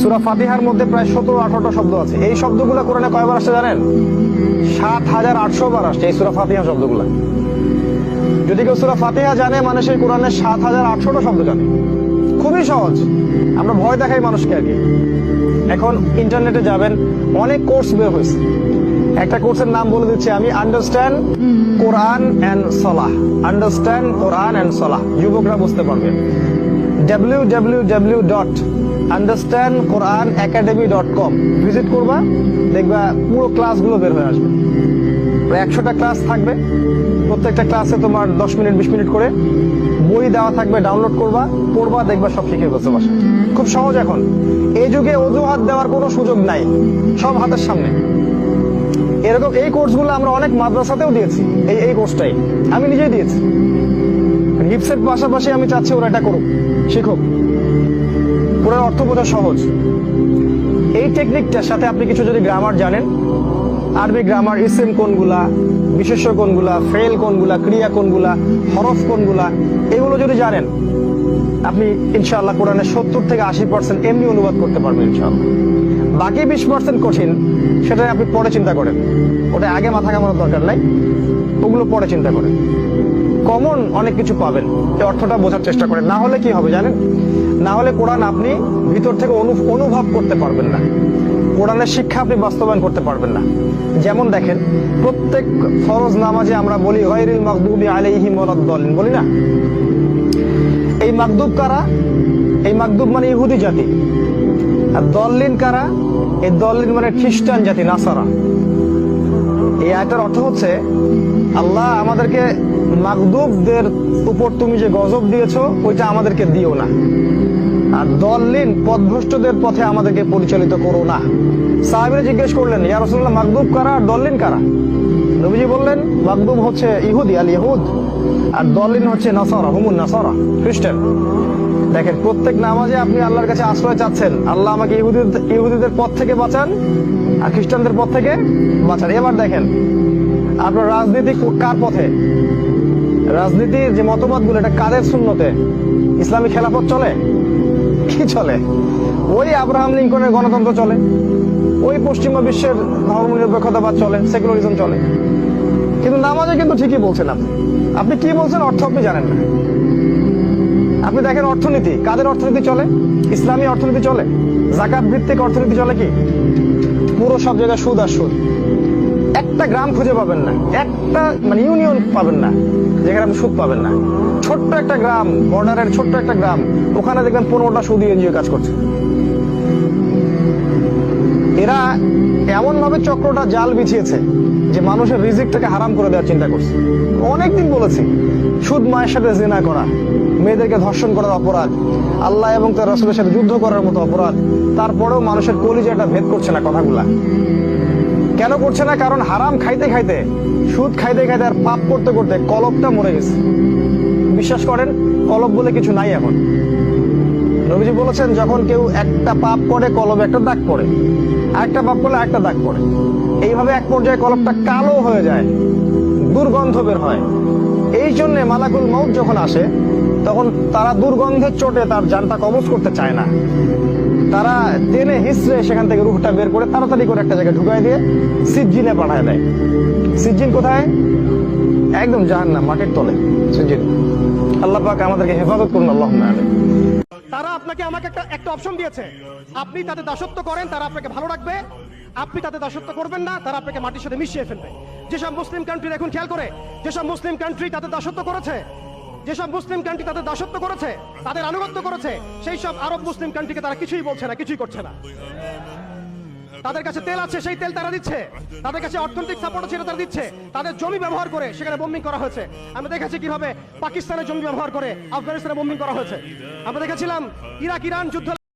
সুরা ফাতিহার মধ্যে প্রায় সতেরো, আঠারোটা শব্দ আছে। এই শব্দগুলো কোরআনে কয়বার আসছে জানেন? সাত হাজার আটশো বার আসছে এই সুরা ফাতিহা শব্দগুলো। যদি কেউ সুরা ফাতিহা জানে মানে সেই কোরআনের সাত হাজার আটশোটা শব্দ জানে। খুবই সহজ। আমরা ভয় দেখাই মানুষকে আগে। এখন ইন্টারনেটে যাবেন, অনেক কোর্স বের হয়েছে। একটা কোর্সের নাম বলে দিচ্ছি আমি understand Quran and salah understand Quran and salah যুবকরা বুঝতে পারবেন W W W dot understand Quran academy dot com visit করবা, দেখবা পুরো ক্লাসগুলো বের হয়ে আসবে। একশোটা ক্লাস থাকবে। প্রত্যেকটা ক্লাসে তোমার দশ মিনিট, বিশ মিনিট করে বই দেওয়া থাকবে ডাউনলোড করবা, পড়বা, দেখবা, সব শিখে বসে বসে খুব সহজ এখন। এই যুগে অজুহাত দেওয়ার কোনো সুযোগ নাই। সব হাতের সামনে। এরকম এই কোর্সগুলো আমরা অনেক মাদ্রাসাতেও দিয়েছি। এই এই কোর্সটাই আমি নিজেই দিয়েছি। হিপসের পাশাপাশি আমি চাচ্ছি ওরা এটা করুক, শিখুক। পুরো অর্থ বোঝা সহজ। এই টেকনিকটার সাথে আপনি কিছু যদি গ্রামার জানেন, আরবি গ্রামার ইসেম কোনগুলা, বিশেষ্য কোনগুলা ফেল কোনগুলা, ক্রিয়া কোনগুলা, হরফ কোনগুলা, এগুলো যদি জানেন, আপনি ইনশাআল্লাহ কোরআনের সত্তর থেকে আশি পার্সেন্ট এমনি অনুবাদ করতে পারবেন ইনশাআল্লাহ। বাকি বিশ পার্সেন্ট কঠিন সেটা আপনি পরে চিন্তা করেন। ওটা আগে মাথা কামানোর দরকার নাই, ওগুলো পরে চিন্তা করেন। কমন অনেক কিছু পাবেন এই অর্থটা বোঝার চেষ্টা করেন। না হলে কি হবে জানেন? না হলে কোরআন আপনি ভিতর থেকে অনুভব করতে পারবেন না। কোরআনের শিক্ষা আপনি বাস্তবায়ন করতে পারবেন না। যেমন দেখেন, প্রত্যেক ফরজ নামাজে আমরা বলি, গয়রিল মাকদুবি আলাইহিম ওয়ালাদ-দাল্লিন বলি না? এই মাকদুব কারা? এই মাকদুব মানে ইহুদি জাতি। আর দল্লিন কারা? এই দল্লিন মানে খ্রিস্টান জাতি, নাসারা। এই আয়টার অর্থ হচ্ছে, আল্লাহ আমাদেরকে মাকদুবদের উপর তুমি যে গজব দিয়েছ, ওইটা আমাদেরকে দিও না। আর দল্লিন পথভ্রষ্টদের পথে আমাদেরকে পরিচালিত করো না। সাহাবিরা জিজ্ঞেস করলেন, ইয়া রাসূলুল্লাহ মাকদুব কারা আর দল্লিন কারা? নবীজি বললেন মাকদুব হচ্ছে ইহুদি আল ইহুদ, আর দলিন হচ্ছে নাসারা, হুমুন নাসারা, খ্রিস্টান। দেখেন, প্রত্যেক নামাজে আপনি আল্লাহর কাছে আশ্রয় চাচ্ছেন। আল্লাহ আমাকে ইহুদি, ইহুদিদের পথ থেকে বাঁচান, আর খ্রিস্টানদের পথ থেকে বাঁচান। এবার দেখেন, আপনার রাজনীতি কার পথে? রাজনীতির যে মতবাদগুলো, এটা কাদের শূন্যতে? ইসলামী খেলাফত চলে? কি চলে? ওই আব্রাহাম লিঙ্কনের গণতন্ত্র চলে। ওই পশ্চিমা বিশ্বের ধর্মনিরপেক্ষতাবাদ চলে সেকুলারিজম চলে। কিন্তু নামাজে কিন্তু ঠিকই বলছেন আপনি। আপনি কি বলছেন অর্থ আপনি জানেন না। আপনি দেখেন অর্থনীতি, কাদের অর্থনীতি চলে? ইসলামী অর্থনীতি চলে? জাকাত ভিত্তিক অর্থনীতি চলে কি? পুরো সব জায়গায় সুদ আর সুদ। একটা গ্রাম খুঁজে পাবেন না। একটা মানে ইউনিয়ন পাবেন না, যেখানে আপনি সুদ পাবেন না। ছোট্ট একটা গ্রাম বর্ডারের ছোট্ট একটা গ্রাম, ওখানে দেখবেন পনেরোটা সুদ এনজিও কাজ করছে। এরা এমন ভাবে চক্রটা জাল বিছিয়েছে যে মানুষের রিজিকটাকে হারাম করে দেওয়ার চিন্তা করছে। অনেকদিন বলেছি, সুদ মায়ের সাথে জেনা করা, মেয়েদেরকে ধর্ষণ করার অপরাধ, আল্লাহ এবং তার রসুলের সাথে যুদ্ধ করার মতো অপরাধ, তারপরেও মানুষের কলিজাটা ভেদ করছে না কথাগুলা। কেন করছে না? কারণ হারাম খাইতে খাইতে, সুদ খাইতে খাইতে আর পাপ করতে করতে কলবটা মরে গেছে। বিশ্বাস করেন কলব বলে কিছু নাই এখন। নবীজি বলেছেন, যখন কেউ একটা পাপ করে, কলবে একটা দাগ পড়ে। আরেকটা পাপ করলে একটা দাগ পড়ে। এইভাবে এক পর্যায়ে কলবটা কালো হয়ে যায়, দুর্গন্ধ বের হয়। এই জন্য মালাকুল মৌত যখন আসে, তখন তারা দুর্গন্ধের চোটে তার জানটা কবজ করতে চায় না। তারা টেনে হিসড়ে সেখান থেকে রুহটা বের করে তাড়াতাড়ি করে একটা জায়গায় ঢুকাই দিয়ে সিজ্জিনে পাঠায় দেয়। সিজ্জিন কোথায়? একদম জাহান না মাটির তলে। সিজ্জিন। আল্লাহ পাক আমাদেরকে হেফাজত করুন আল্লাহ আমিন। তারা আপনাকে আমাকে একটা একটা অপশন দিয়েছে। আপনি তাতে দাসত্ব করেন, তারা আপনাকে ভালো রাখবে। আপনি তাতে দাসত্ব করবেন না, তারা আপনাকে মাটির সাথে মিশিয়ে ফেলবে। যেসব মুসলিম কান্ট্রি এখন খেয়াল করে, যেসব মুসলিম কান্ট্রি তাতে দাসত্ব করেছে, যেসব মুসলিম কান্ট্রি তাদের দাসত্ব করেছে, তাদের আনুগত্য করেছে, সেই সব আরব মুসলিম কান্ট্রিকে তারা কিছুই বলছে না, কিছুই করছে না। তাদের কাছে তেল আছে, সেই তেল তারা দিচ্ছে। তাদের কাছে অর্থনৈতিক সাপোর্ট আছে তারা দিচ্ছে। তাদের জমি ব্যবহার করে সেখানে বোম্বিং করা হয়েছে। আমরা দেখেছি কীভাবে পাকিস্তানের জমি ব্যবহার করে, আফগানিস্তানে বোম্বিং করা হয়েছে। আমরা দেখেছিলাম ইরাক ইরান যুদ্ধ